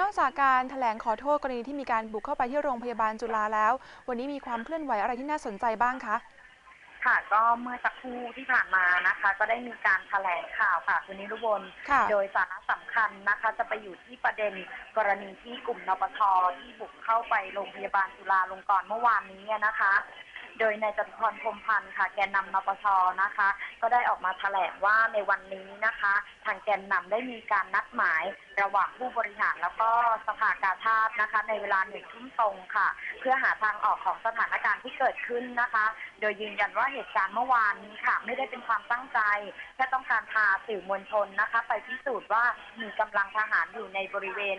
นอกจากการแถลงขอโทษกรณีที่มีการบุกเข้าไปที่โรงพยาบาลจุฬาแล้ว วันนี้มีความเคลื่อนไหวอะไรที่น่าสนใจบ้างคะ ค่ะ ก็เมื่อสักครู่ที่ผ่านมานะคะ ก็ได้มีการแถลงข่าวค่ะคุณนิรุบลค่ะโดยสาระสำคัญนะคะ จะไปอยู่ที่ประเด็นกรณีที่กลุ่มนปชที่บุกเข้าไปโรงพยาบาลจุฬาลงกรณ์เมื่อวานนี้นะคะ โดยนายจตุพรพรมพันธ์ค่ะ แกนนำนปชนะคะ ก็ได้ออกมาแถลงว่าในวันนี้นะคะ ทางแกนนำได้มีการนัดหมายระหว่างผู้บริหารแล้วก็สภากาชาตินะคะ ในเวลาหนึ่งทุ่มตรงค่ะ เพื่อหาทางออกของสถานการณ์ที่เกิดขึ้นนะคะ โดยยืนยันว่าเหตุการณ์เมื่อวานนี้ค่ะ ไม่ได้เป็นความตั้งใจแค่ต้องการพาสื่อมวลชนนะคะ ไปพิสูจน์ว่ามีกำลังทหารอยู่ในบริเวณ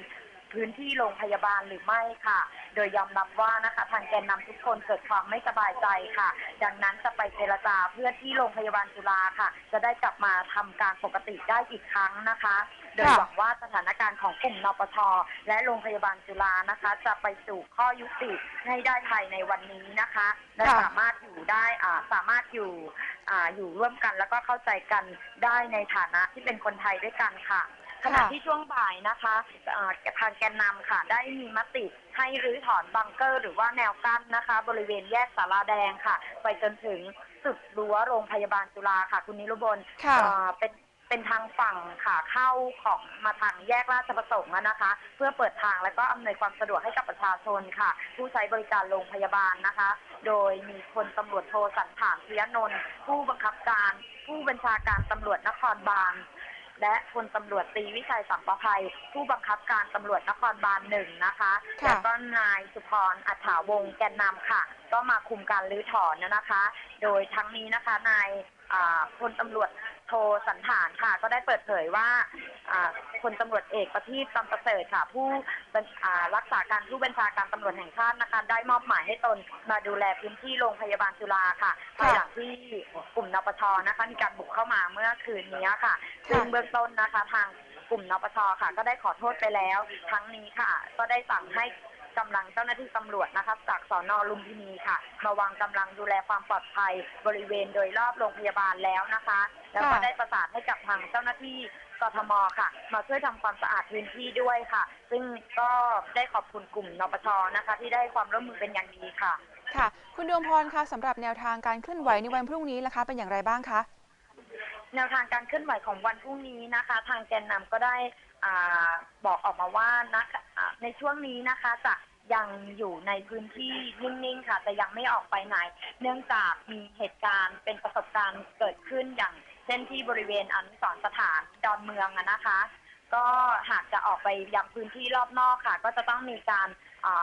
พื้นที่โรงพยาบาลหรือไม่ค่ะ โดยยอมรับว่านะคะทางแกนนำทุกคนเกิดความไม่สบายใจค่ะ ดังนั้นจะไปเจรจาเพื่อที่โรงพยาบาลจุฬาค่ะ จะได้กลับมาทำการปกติได้อีกครั้งนะคะ โดยหวังว่าสถานการณ์ของกลุ่มนปชและโรงพยาบาลจุฬานะคะ จะไปสู่ข้อยุติให้ได้ภายในวันนี้นะคะและค่ะสามารถอยู่ได้อ่าสามารถอยู่อ่าอยู่ร่วมกันแล้วก็เข้าใจกันได้ในฐานะที่เป็นคนไทยด้วยกันค่ะ ขณะที่ช่วงบ่ายนะคะเอ่อทางแกนนำค่ะ ได้มีมติให้รื้อถอนบังเกอร์ หรือว่าแนวกั้นนะคะ บริเวณแยกสาราแดงค่ะ ไปจนถึงสุดรั้วโรงพยาบาลจุฬาค่ะ คุณนิรุบลค่ะเอ่อเป็นเป็นทางฝั่งขาเข้าของมาทางแยกราชประสงค์อะนะคะ เพื่อเปิดทางและก็อำนวยความสะดวกให้กับประชาชนค่ะ ผู้ใช้บริการโรงพยาบาลนะคะ โดยมีพลตำรวจโทสันถานเสียนนท์ผู้บังคับการผู้บัญชาการตำรวจนครบาล และพลตำรวจตรีวิชัยสัมประภัย ผู้บังคับการตำรวจนครบาลหนึ่งนะคะค่ะ แล้วก็นายสุพรอัฏฐาวงศ์แกนนำค่ะ ก็มาคุมการรื้อถอนนะคะ โดยทั้งนี้นะคะนายอ่าพลตำรวจโทสันฐานค่ะ ก็ได้เปิดเผยว่าอ่าพลตำรวจเอกประทีปตำประเสริฐค่ะ ผู้รักษาการผู้บัญชาการตำรวจแห่งชาตินะคะ ได้มอบหมายให้ตนมาดูแลพื้นที่โรงพยาบาลจุฬาค่ะภายหลังที่กลุ่มนปชนะคะ มีการบุกเข้ามาเมื่อคืนนี้ค่ะ ซึ่งเบื้องต้นนะคะทางกลุ่มนปชค่ะ ก็ได้ขอโทษไปแล้ว ทั้งนี้ค่ะ ก็ได้สั่งให้ กำลังเจ้าหน้าที่ตำรวจนะคะจากสอนอลุมพินีค่ะ มาวางกำลังดูแลความปลอดภัยบริเวณโดยรอบโรงพยาบาลแล้วนะคะ แล้วก็ค่ะได้ประสานให้กับทางเจ้าหน้าที่กทมค่ะ มาช่วยทำความสะอาดพื้นที่ด้วยค่ะ ซึ่งก็ได้ขอบคุณกลุ่มนปชนะคะ ที่ได้ความร่วมมือเป็นอย่างดีค่ะ ค่ะ คุณดวงพรคะสำหรับแนวทางการเคลื่อนไหวในวันพรุ่งนี้นะคะ เป็นอย่างไรบ้างคะแนวทางการเคลื่อนไหวของวันพรุ่งนี้นะคะ ทางแกนนำก็ได้อาบอกออกมาว่านะอ่า ในช่วงนี้นะคะจะยังอยู่ในพื้นที่นิ่งๆค่ะ แต่ยังไม่ออกไปไหน เนื่องจากมีเหตุการณ์เป็นประสบการณ์เกิดขึ้นอย่างเช่นที่บริเวณอนุสรณ์สถานดอนเมืองนะคะ ก็หากจะออกไปยังพื้นที่รอบนอกค่ะ ก็จะต้องมีการ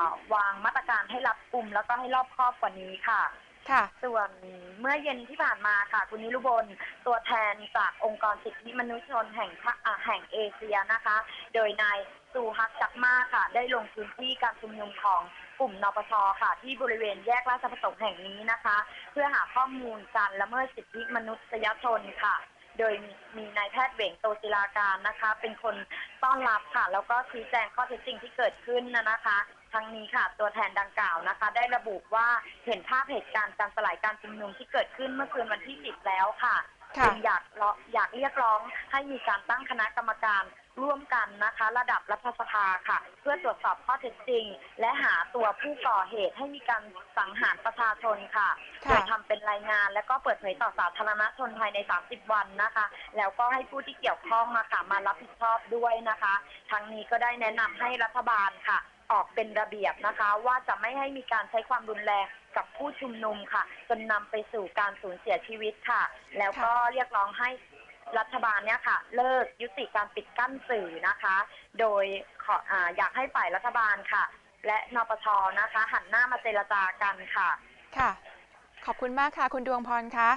าวางมาตรการให้รับกลุ่มแล้วก็ให้รอบครอบกว่านี้ค่ะ ค่ะ ส่วนเมื่อเย็นที่ผ่านมาค่ะ คุณนิรุบลตัวแทนจากองค์กรสิทธิมนุษยชนแห่งภาอ่าแห่งเอเชียนะคะ โดยนายซูฮักจักมาค่ะ ได้ลงพื้นที่การชุมนุมของกลุ่มนปชค่ะ ที่บริเวณแยกราชประสงค์แห่งนี้นะคะ เพื่อหาข้อมูลการละเมิดสิทธิมนุษยชนค่ะ โดยมีนายแพทย์เหวงโตศิลาการนะคะ เป็นคนต้อนรับค่ะ แล้วก็ชี้แจงข้อเท็จจริงที่เกิดขึ้นนะคะ ทั้งนี้ค่ะ ตัวแทนดังกล่าวนะคะ ได้ระบุว่าเห็นภาพเหตุการณ์การสลายการชุมนุมที่เกิดขึ้นเมื่อคืนวันที่ 10 แล้วค่ะค่ะจึงอยากร้องอยากเรียกร้องให้มีการตั้งคณะกรรมการร่วมกันนะคะ ระดับรัฐสภาค่ะ เพื่อตรวจสอบข้อเท็จจริง และหาตัวผู้ก่อเหตุให้มีการสังหารประชาชนค่ะค่ะโดยทำเป็นรายงาน และก็เปิดเผยต่อสาธารณชนภายใน 30 วันนะคะ แล้วก็ให้ผู้ที่เกี่ยวข้องมาค่ะมารับผิดชอบด้วยนะคะ ทั้งนี้ก็ได้แนะนำให้รัฐบาลค่ะ ออกเป็นระเบียบนะคะ ว่าจะไม่ให้มีการใช้ความรุนแรงกับผู้ชุมนุมค่ะ จนนำไปสู่การสูญเสียชีวิตค่ะ แล้วก็เรียกร้องให้รัฐบาลเนี่ยค่ะ เลิกยุติการปิดกั้นสื่อนะคะ โดยขออาอยากให้ฝ่ายรัฐบาลค่ะ และนปชนะคะ หันหน้ามาเจรจากันค่ะ ค่ะ ขอบคุณมากค่ะ คุณดวงพรคะ